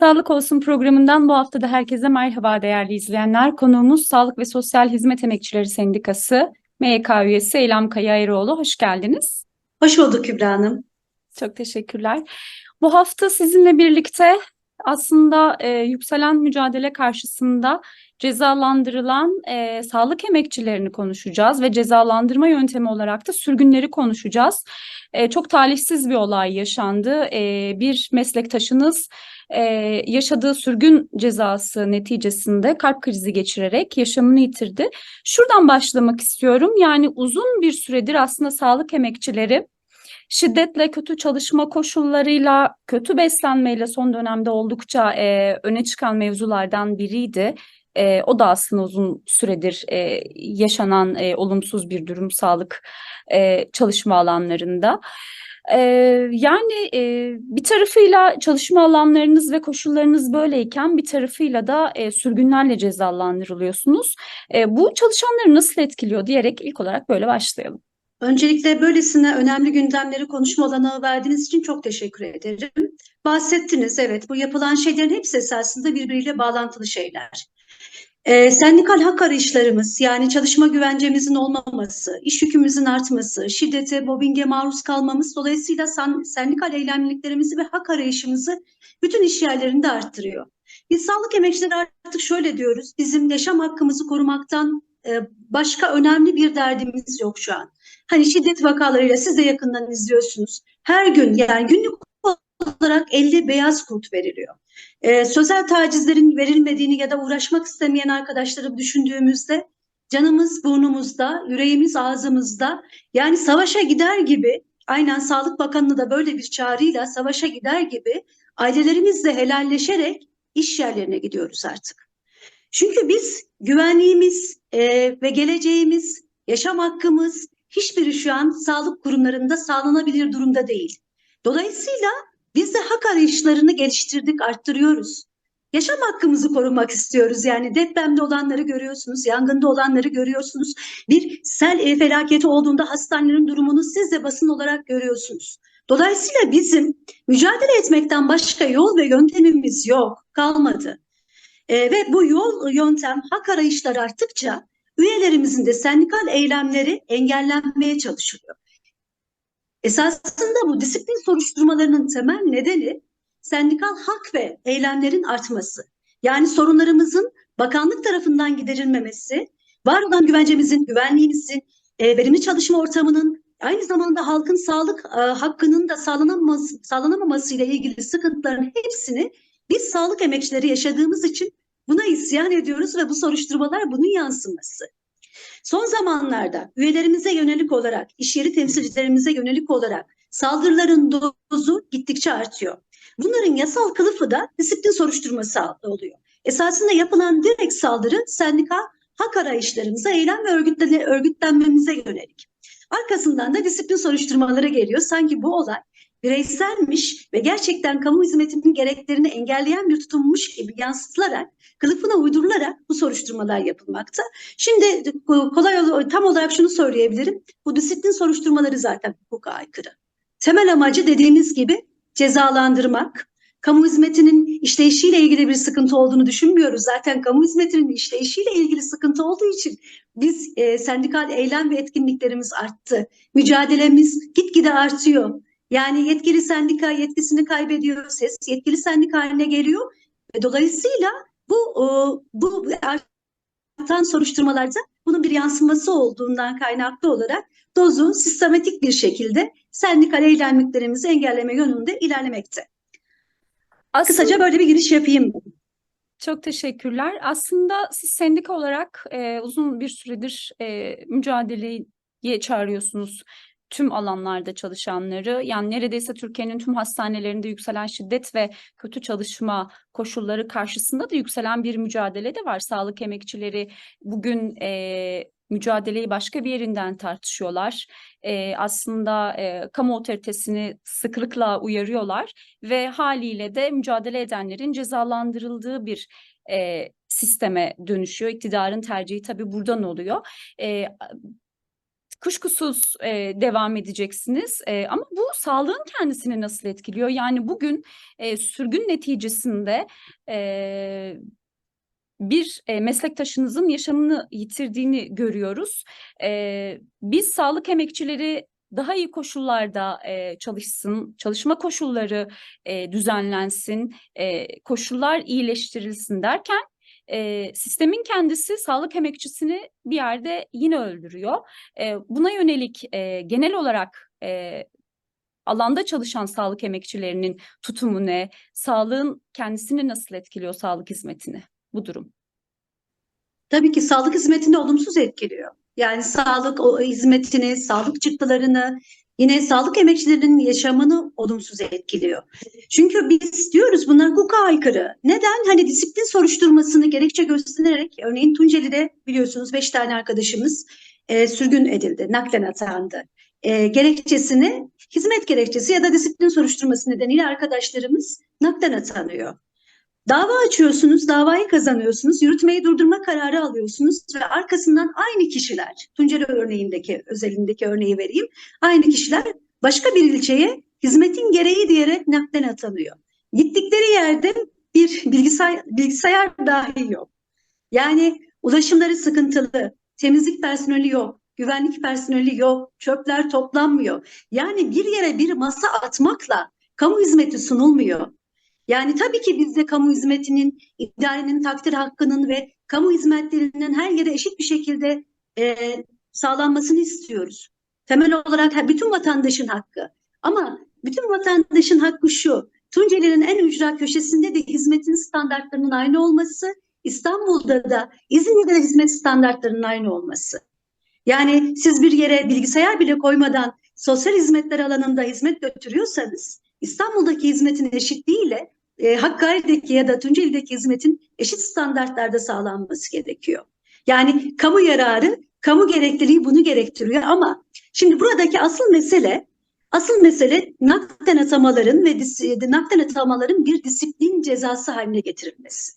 Sağlık Olsun programından bu hafta da herkese merhaba değerli izleyenler. Konuğumuz Sağlık ve Sosyal Hizmet Emekçileri Sendikası MYK üyesi Eylem Kaya Eroğlu. Hoş geldiniz. Hoş bulduk Kübra Hanım. Çok teşekkürler. Bu hafta sizinle birlikte aslında e, yükselen mücadele karşısında cezalandırılan e, sağlık emekçilerini konuşacağız ve cezalandırma yöntemi olarak da sürgünleri konuşacağız. E, çok talihsiz bir olay yaşandı. E, bir meslektaşınız e, yaşadığı sürgün cezası neticesinde kalp krizi geçirerek yaşamını yitirdi. Şuradan başlamak istiyorum. Yani uzun bir süredir aslında sağlık emekçileri şiddetle, kötü çalışma koşullarıyla, kötü beslenmeyle son dönemde oldukça e, öne çıkan mevzulardan biriydi. E, o da aslında uzun süredir e, yaşanan e, olumsuz bir durum sağlık e, çalışma alanlarında. E, yani e, bir tarafıyla çalışma alanlarınız ve koşullarınız böyleyken bir tarafıyla da e, sürgünlerle cezalandırılıyorsunuz. E, bu çalışanları nasıl etkiliyor diyerek ilk olarak böyle başlayalım. Öncelikle böylesine önemli gündemleri konuşma olanağı verdiğiniz için çok teşekkür ederim. Bahsettiniz, evet bu yapılan şeylerin hepsi esasında birbiriyle bağlantılı şeyler. Ee, sendikal hak arayışlarımız yani çalışma güvencemizin olmaması, iş yükümüzün artması, şiddete, mobbinge maruz kalmamız dolayısıyla sen, sendikal eylemliliklerimizi ve hak arayışımızı bütün iş yerlerinde arttırıyor. Biz sağlık emekçileri artık şöyle diyoruz, bizim yaşam hakkımızı korumaktan e, başka önemli bir derdimiz yok şu an. Hani şiddet vakalarıyla siz de yakından izliyorsunuz. Her gün yani günlük olarak 50 beyaz kurt veriliyor. Ee, sözel tacizlerin verilmediğini ya da uğraşmak istemeyen arkadaşları düşündüğümüzde canımız burnumuzda, yüreğimiz ağzımızda. Yani savaşa gider gibi aynen Sağlık Bakanlığı da böyle bir çağrıyla savaşa gider gibi ailelerimizle helalleşerek iş yerlerine gidiyoruz artık. Çünkü biz güvenliğimiz e, ve geleceğimiz, yaşam hakkımız hiçbiri şu an sağlık kurumlarında sağlanabilir durumda değil. Dolayısıyla biz de hak arayışlarını geliştirdik, arttırıyoruz. Yaşam hakkımızı korumak istiyoruz. Yani depremde olanları görüyorsunuz, yangında olanları görüyorsunuz. Bir sel felaketi olduğunda hastanelerin durumunu siz de basın olarak görüyorsunuz. Dolayısıyla bizim mücadele etmekten başka yol ve yöntemimiz yok, kalmadı. E, ve bu yol, yöntem, hak arayışları arttıkça üyelerimizin de sendikal eylemleri engellenmeye çalışılıyor. Esasında bu disiplin soruşturmalarının temel nedeni sendikal hak ve eylemlerin artması. Yani sorunlarımızın bakanlık tarafından giderilmemesi, var olan güvencemizin, güvenliğimizin, e, verimli çalışma ortamının, aynı zamanda halkın sağlık e, hakkının da sağlanamaması, sağlanamaması ile ilgili sıkıntıların hepsini biz sağlık emekçileri yaşadığımız için buna isyan ediyoruz ve bu soruşturmalar bunun yansıması. Son zamanlarda üyelerimize yönelik olarak, iş yeri temsilcilerimize yönelik olarak saldırıların dozu gittikçe artıyor. Bunların yasal kılıfı da disiplin soruşturması oluyor. Esasında yapılan direkt saldırı sendika hak arayışlarımıza, eylem ve örgütlen örgütlenmemize yönelik. Arkasından da disiplin soruşturmaları geliyor. Sanki bu olay bireyselmiş ve gerçekten kamu hizmetinin gereklerini engelleyen bir tutummuş gibi yansıtılarak, kılıfına uydurularak bu soruşturmalar yapılmakta. Şimdi kolay tam olarak şunu söyleyebilirim. Bu disiplin soruşturmaları zaten hukuka aykırı. Temel amacı dediğimiz gibi cezalandırmak, kamu hizmetinin işleyişiyle ilgili bir sıkıntı olduğunu düşünmüyoruz. Zaten kamu hizmetinin işleyişiyle ilgili sıkıntı olduğu için biz e, sendikal eylem ve etkinliklerimiz arttı. Mücadelemiz gitgide artıyor. Yani yetkili sendika yetkisini kaybediyor, ses yetkili sendika haline geliyor. Ve dolayısıyla bu bu artan soruşturmalarda bunun bir yansıması olduğundan kaynaklı olarak dozu sistematik bir şekilde sendikal eylemliklerimizi engelleme yönünde ilerlemekte. Aslında, Kısaca böyle bir giriş yapayım. Çok teşekkürler. Aslında siz sendika olarak e, uzun bir süredir e, mücadeleye çağırıyorsunuz tüm alanlarda çalışanları yani neredeyse Türkiye'nin tüm hastanelerinde yükselen şiddet ve kötü çalışma koşulları karşısında da yükselen bir mücadele de var. Sağlık emekçileri bugün e, mücadeleyi başka bir yerinden tartışıyorlar. E, aslında e, kamu otoritesini sıklıkla uyarıyorlar ve haliyle de mücadele edenlerin cezalandırıldığı bir e, sisteme dönüşüyor. İktidarın tercihi tabii buradan oluyor. E, kuşkusuz e, devam edeceksiniz. E, ama bu sağlığın kendisini nasıl etkiliyor? Yani bugün e, sürgün neticesinde e, bir e, meslektaşınızın yaşamını yitirdiğini görüyoruz. E, biz sağlık emekçileri daha iyi koşullarda e, çalışsın, çalışma koşulları e, düzenlensin, e, koşullar iyileştirilsin derken e, sistemin kendisi sağlık emekçisini bir yerde yine öldürüyor. E, buna yönelik e, genel olarak e, alanda çalışan sağlık emekçilerinin tutumu ne? Sağlığın kendisini nasıl etkiliyor sağlık hizmetini bu durum? Tabii ki sağlık hizmetini olumsuz etkiliyor. Yani sağlık hizmetini, sağlık çıktılarını, yine sağlık emekçilerinin yaşamını olumsuz etkiliyor. Çünkü biz diyoruz bunlar hukuka aykırı. Neden? Hani disiplin soruşturmasını gerekçe göstererek, örneğin Tunceli'de biliyorsunuz beş tane arkadaşımız e, sürgün edildi, naklen atandı. E, gerekçesini, hizmet gerekçesi ya da disiplin soruşturması nedeniyle arkadaşlarımız naklen atanıyor. Dava açıyorsunuz, davayı kazanıyorsunuz, yürütmeyi durdurma kararı alıyorsunuz ve arkasından aynı kişiler, Tunceli örneğindeki, özelindeki örneği vereyim, aynı kişiler başka bir ilçeye hizmetin gereği diyerek naklen atanıyor. Gittikleri yerde bir bilgisayar, bilgisayar dahi yok. Yani ulaşımları sıkıntılı, temizlik personeli yok, güvenlik personeli yok, çöpler toplanmıyor. Yani bir yere bir masa atmakla kamu hizmeti sunulmuyor. Yani tabii ki biz de kamu hizmetinin, idarenin takdir hakkının ve kamu hizmetlerinin her yere eşit bir şekilde e, sağlanmasını istiyoruz. Temel olarak bütün vatandaşın hakkı. Ama bütün vatandaşın hakkı şu, Tunceli'nin en ücra köşesinde de hizmetin standartlarının aynı olması, İstanbul'da da İzmir'de de hizmet standartlarının aynı olması. Yani siz bir yere bilgisayar bile koymadan sosyal hizmetler alanında hizmet götürüyorsanız İstanbul'daki hizmetin eşitliğiyle e, Hakkari'deki ya da Tunceli'deki hizmetin eşit standartlarda sağlanması gerekiyor. Yani kamu yararı, kamu gerekliliği bunu gerektiriyor ama şimdi buradaki asıl mesele asıl mesele nakden atamaların ve dis- nakden atamaların bir disiplin cezası haline getirilmesi.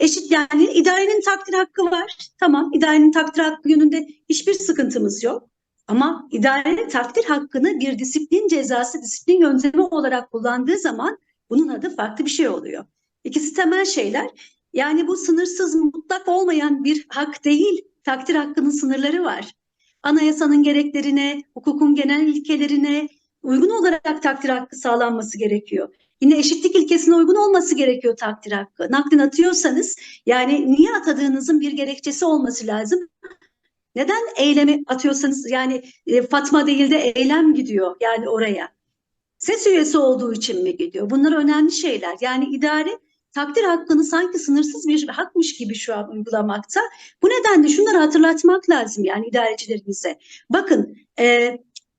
Eşit yani idarenin takdir hakkı var. Tamam idarenin takdir hakkı yönünde hiçbir sıkıntımız yok. Ama idare takdir hakkını bir disiplin cezası, disiplin yöntemi olarak kullandığı zaman bunun adı farklı bir şey oluyor. İkisi temel şeyler. Yani bu sınırsız mutlak olmayan bir hak değil. Takdir hakkının sınırları var. Anayasanın gereklerine, hukukun genel ilkelerine uygun olarak takdir hakkı sağlanması gerekiyor. Yine eşitlik ilkesine uygun olması gerekiyor takdir hakkı. Naklen atıyorsanız yani niye atadığınızın bir gerekçesi olması lazım. Neden eylemi atıyorsanız yani e, Fatma değil de eylem gidiyor yani oraya. Ses üyesi olduğu için mi gidiyor? Bunlar önemli şeyler. Yani idare takdir hakkını sanki sınırsız bir hakmış gibi şu an uygulamakta. Bu nedenle şunları hatırlatmak lazım yani idarecilerimize. Bakın e,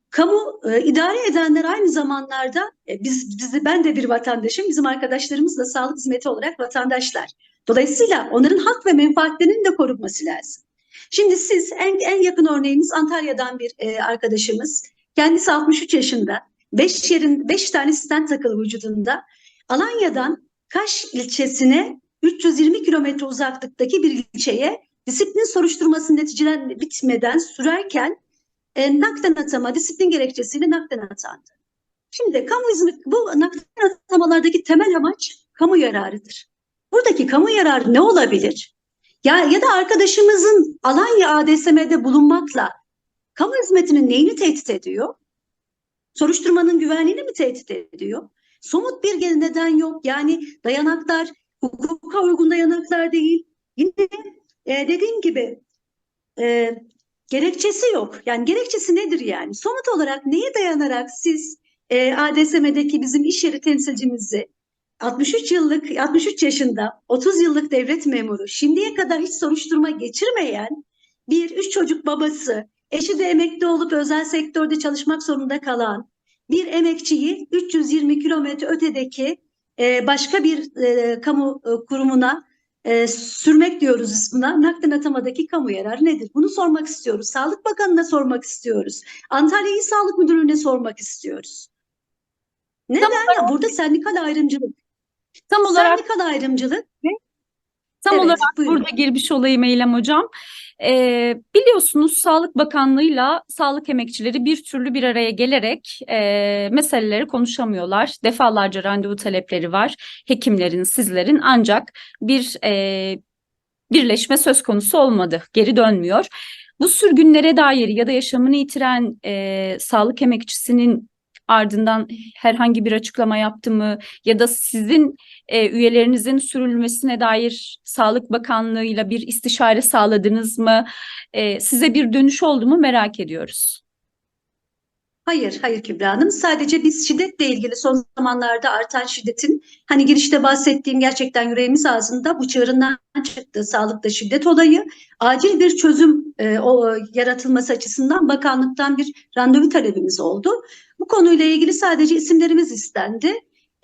kamu e, idare edenler aynı zamanlarda e, biz bizi ben de bir vatandaşım, bizim arkadaşlarımız da sağlık hizmeti olarak vatandaşlar. Dolayısıyla onların hak ve menfaatlerinin de korunması lazım. Şimdi siz en, en yakın örneğiniz Antalya'dan bir e, arkadaşımız. Kendisi 63 yaşında. 5 yerin 5 tane stent takılı vücudunda. Alanya'dan Kaş ilçesine 320 kilometre uzaklıktaki bir ilçeye disiplin soruşturması neticelen bitmeden sürerken e, nakden atama disiplin gerekçesiyle nakden atandı. Şimdi kamu hizmet bu nakden atamalardaki temel amaç kamu yararıdır. Buradaki kamu yararı ne olabilir? Ya ya da arkadaşımızın Alanya ADSM'de bulunmakla kamu hizmetinin neyini tehdit ediyor? Soruşturmanın güvenliğini mi tehdit ediyor? Somut bir neden yok. Yani dayanaklar hukuka uygun dayanaklar değil. Yine e, dediğim gibi e, gerekçesi yok. Yani gerekçesi nedir yani? Somut olarak neye dayanarak siz e, ADSM'deki bizim iş yeri temsilcimizi 63 yıllık, 63 yaşında, 30 yıllık devlet memuru, şimdiye kadar hiç soruşturma geçirmeyen bir üç çocuk babası, eşi de emekli olup özel sektörde çalışmak zorunda kalan bir emekçiyi 320 kilometre ötedeki e, başka bir e, kamu e, kurumuna e, sürmek diyoruz biz buna. Nakden atamadaki kamu yararı nedir? Bunu sormak istiyoruz. Sağlık Bakanı'na sormak istiyoruz. Antalya İl Sağlık Müdürlüğü'ne sormak istiyoruz. Neden? Burada sendikal ayrımcılık. Tam olarak Sendikal ayrımcılık Tam Evet, olarak buyurun. burada girmiş olayım Eylem Hocam. Ee, biliyorsunuz Sağlık Bakanlığı'yla sağlık emekçileri bir türlü bir araya gelerek e, meseleleri konuşamıyorlar. Defalarca randevu talepleri var hekimlerin, sizlerin ancak bir e, birleşme söz konusu olmadı, geri dönmüyor. Bu sürgünlere dair ya da yaşamını yitiren e, sağlık emekçisinin ardından herhangi bir açıklama yaptı mı ya da sizin e, üyelerinizin sürülmesine dair Sağlık Bakanlığı'yla bir istişare sağladınız mı? E, size bir dönüş oldu mu merak ediyoruz. Hayır, hayır Kübra Hanım. Sadece biz şiddetle ilgili son zamanlarda artan şiddetin hani girişte bahsettiğim gerçekten yüreğimiz ağzında bu çığırından çıktı sağlıkta şiddet olayı. Acil bir çözüm e, o, yaratılması açısından bakanlıktan bir randevu talebimiz oldu. Bu konuyla ilgili sadece isimlerimiz istendi.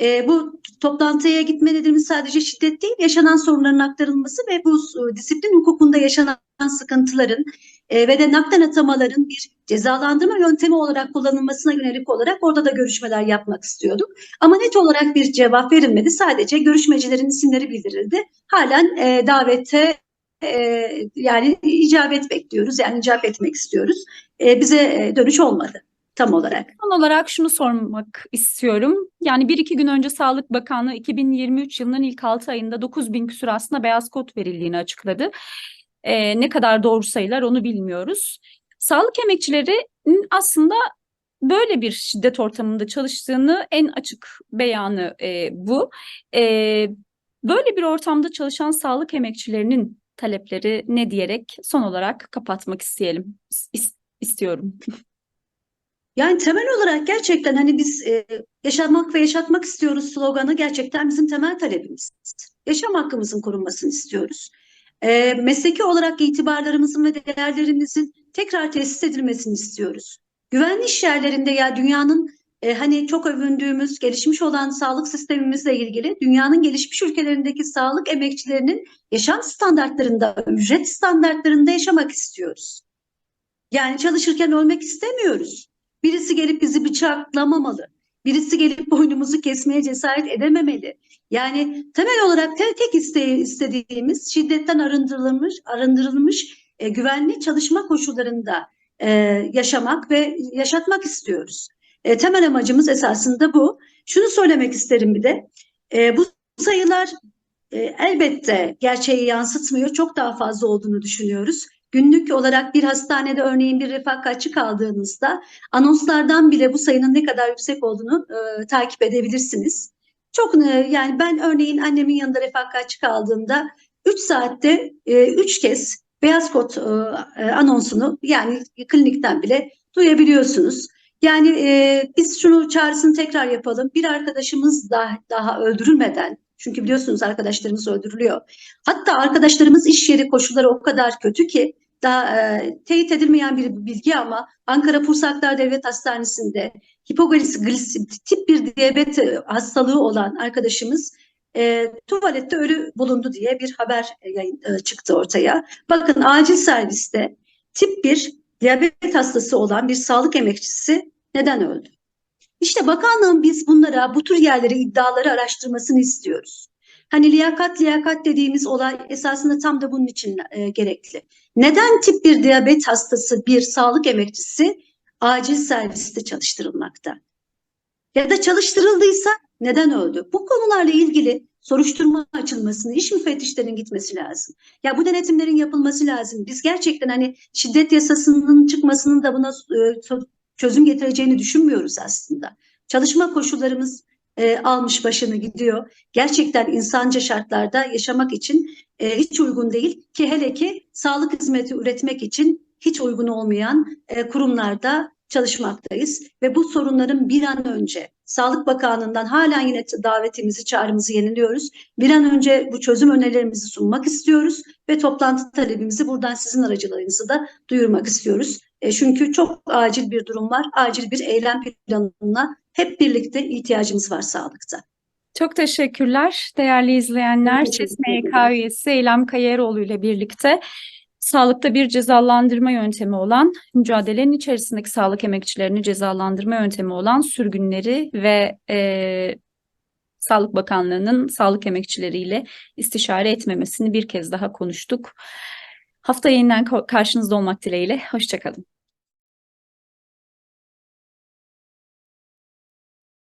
E, bu toplantıya gitme nedenimiz sadece şiddet değil, yaşanan sorunların aktarılması ve bu e, disiplin hukukunda yaşanan sıkıntıların e, ve de nakden atamaların bir cezalandırma yöntemi olarak kullanılmasına yönelik olarak orada da görüşmeler yapmak istiyorduk. Ama net olarak bir cevap verilmedi. Sadece görüşmecilerin isimleri bildirildi. Halen e, davete e, yani icabet bekliyoruz. Yani icap etmek istiyoruz. E, bize e, dönüş olmadı tam olarak. Son olarak şunu sormak istiyorum. Yani bir iki gün önce Sağlık Bakanlığı 2023 yılının ilk 6 ayında 9 bin küsur aslında beyaz kod verildiğini açıkladı. Ee, ne kadar doğru sayılar onu bilmiyoruz. Sağlık emekçilerinin aslında böyle bir şiddet ortamında çalıştığını en açık beyanı e, bu. E, böyle bir ortamda çalışan sağlık emekçilerinin talepleri ne diyerek son olarak kapatmak isteyelim is- istiyorum. Yani temel olarak gerçekten hani biz e, yaşamak ve yaşatmak istiyoruz sloganı gerçekten bizim temel talebimiz. Yaşam hakkımızın korunmasını istiyoruz. E, mesleki olarak itibarlarımızın ve değerlerimizin tekrar tesis edilmesini istiyoruz. Güvenli iş yerlerinde ya dünyanın e, hani çok övündüğümüz gelişmiş olan sağlık sistemimizle ilgili dünyanın gelişmiş ülkelerindeki sağlık emekçilerinin yaşam standartlarında, ücret standartlarında yaşamak istiyoruz. Yani çalışırken ölmek istemiyoruz. Birisi gelip bizi bıçaklamamalı. Birisi gelip boynumuzu kesmeye cesaret edememeli. Yani temel olarak tek, tek iste, istediğimiz şiddetten arındırılmış, arındırılmış e, güvenli çalışma koşullarında e, yaşamak ve yaşatmak istiyoruz. E, temel amacımız esasında bu. Şunu söylemek isterim bir de. E, bu sayılar e, elbette gerçeği yansıtmıyor. Çok daha fazla olduğunu düşünüyoruz. Günlük olarak bir hastanede örneğin bir refakatçi kaldığınızda anonslardan bile bu sayının ne kadar yüksek olduğunu e, takip edebilirsiniz. Çok e, yani ben örneğin annemin yanında refakatçi kaldığımda 3 saatte 3 kez beyaz kod e, anonsunu yani klinikten bile duyabiliyorsunuz. Yani e, biz şunu çağrısını tekrar yapalım. Bir arkadaşımız da, daha öldürülmeden çünkü biliyorsunuz arkadaşlarımız öldürülüyor. Hatta arkadaşlarımız iş yeri koşulları o kadar kötü ki daha e, teyit edilmeyen bir bilgi ama Ankara Pursaklar Devlet Hastanesi'nde hipoglisemi tip bir diyabet hastalığı olan arkadaşımız e, tuvalette ölü bulundu diye bir haber yayın, e, çıktı ortaya. Bakın acil serviste tip bir diyabet hastası olan bir sağlık emekçisi neden öldü? İşte bakanlığın biz bunlara, bu tür yerleri, iddiaları araştırmasını istiyoruz. Hani liyakat liyakat dediğimiz olay esasında tam da bunun için e, gerekli. Neden tip bir diyabet hastası bir sağlık emekçisi acil serviste çalıştırılmakta? Ya da çalıştırıldıysa neden öldü? Bu konularla ilgili soruşturma açılmasını, iş müfettişlerinin gitmesi lazım. Ya bu denetimlerin yapılması lazım. Biz gerçekten hani şiddet yasasının çıkmasının da buna e, çözüm getireceğini düşünmüyoruz aslında. Çalışma koşullarımız e, almış başını gidiyor. Gerçekten insanca şartlarda yaşamak için e, hiç uygun değil ki hele ki sağlık hizmeti üretmek için hiç uygun olmayan e, kurumlarda çalışmaktayız ve bu sorunların bir an önce Sağlık Bakanlığı'ndan halen yine davetimizi, çağrımızı yeniliyoruz. Bir an önce bu çözüm önerilerimizi sunmak istiyoruz ve toplantı talebimizi buradan sizin aracılığınızı da duyurmak istiyoruz. E, çünkü çok acil bir durum var. Acil bir eylem planına hep birlikte ihtiyacımız var sağlıkta. Çok teşekkürler değerli izleyenler. Teşekkür ÇESMYK ederim. üyesi Eylem Kayaroğlu ile birlikte sağlıkta bir cezalandırma yöntemi olan, mücadelenin içerisindeki sağlık emekçilerini cezalandırma yöntemi olan sürgünleri ve e, Sağlık Bakanlığı'nın sağlık emekçileriyle istişare etmemesini bir kez daha konuştuk. Hafta yeniden karşınızda olmak dileğiyle. Hoşçakalın.